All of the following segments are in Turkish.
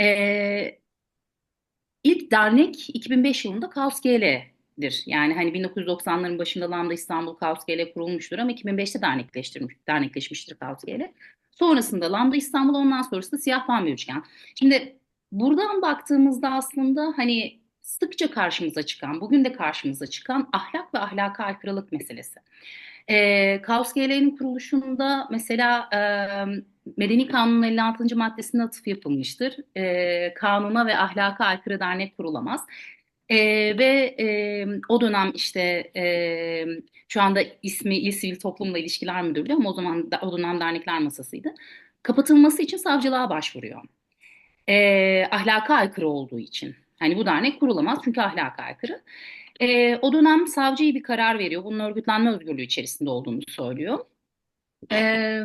Ee, ilk dernek 2005 yılında Kaos. Yani hani 1990'ların başında Lambda İstanbul Kaos kurulmuştur ama 2005'te dernekleştirmiş, dernekleşmiştir Kaos. Sonrasında Lambda İstanbul ondan sonrasında Siyah Pambi Üçgen. Şimdi buradan baktığımızda aslında hani sıkça karşımıza çıkan, bugün de karşımıza çıkan ahlak ve ahlaka aykırılık meselesi. E, Kaos GL'nin kuruluşunda mesela e, Medeni Kanunun 56. maddesine atıf yapılmıştır. E, kanuna ve ahlaka aykırı dernek kurulamaz. E, ve e, o dönem işte e, şu anda ismi İl Sivil Toplumla İlişkiler Müdürlüğü ama o zaman o dönem dernekler masasıydı. Kapatılması için savcılığa başvuruyor. E, ahlaka aykırı olduğu için. Hani bu dernek kurulamaz çünkü ahlaka aykırı. E, o dönem savcı bir karar veriyor. Bunun örgütlenme özgürlüğü içerisinde olduğunu söylüyor. E,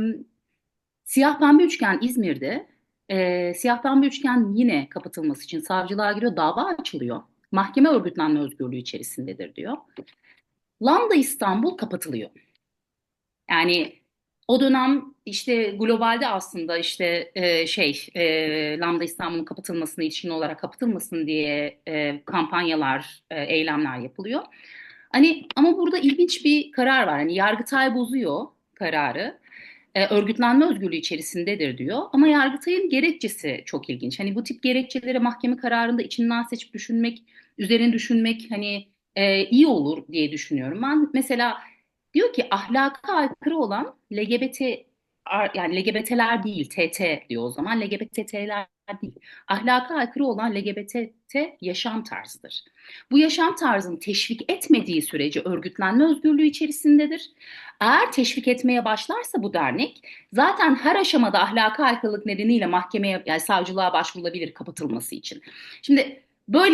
Siyah Pembe Üçgen İzmir'de. E, Siyah Pembe Üçgen yine kapatılması için savcılığa giriyor. Dava açılıyor. Mahkeme örgütlenme özgürlüğü içerisindedir diyor. Lambda İstanbul kapatılıyor. Yani o dönem işte globalde aslında işte e, şey e, Lambda İstanbul'un kapatılmasına ilişkin olarak kapatılmasın diye e, kampanyalar, e, eylemler yapılıyor. Hani ama burada ilginç bir karar var. Hani Yargıtay bozuyor kararı. E, örgütlenme özgürlüğü içerisindedir diyor. Ama Yargıtay'ın gerekçesi çok ilginç. Hani bu tip gerekçeleri mahkeme kararında içinden seçip düşünmek, üzerine düşünmek hani e, iyi olur diye düşünüyorum. Ben mesela diyor ki ahlaka aykırı olan LGBT yani LGBT'ler değil, TT diyor o zaman. LGBT'ler değil. Ahlaka aykırı olan LGBT yaşam tarzıdır. Bu yaşam tarzını teşvik etmediği sürece örgütlenme özgürlüğü içerisindedir. Eğer teşvik etmeye başlarsa bu dernek zaten her aşamada ahlaka aykırılık nedeniyle mahkemeye yani savcılığa başvurulabilir kapatılması için. Şimdi böyle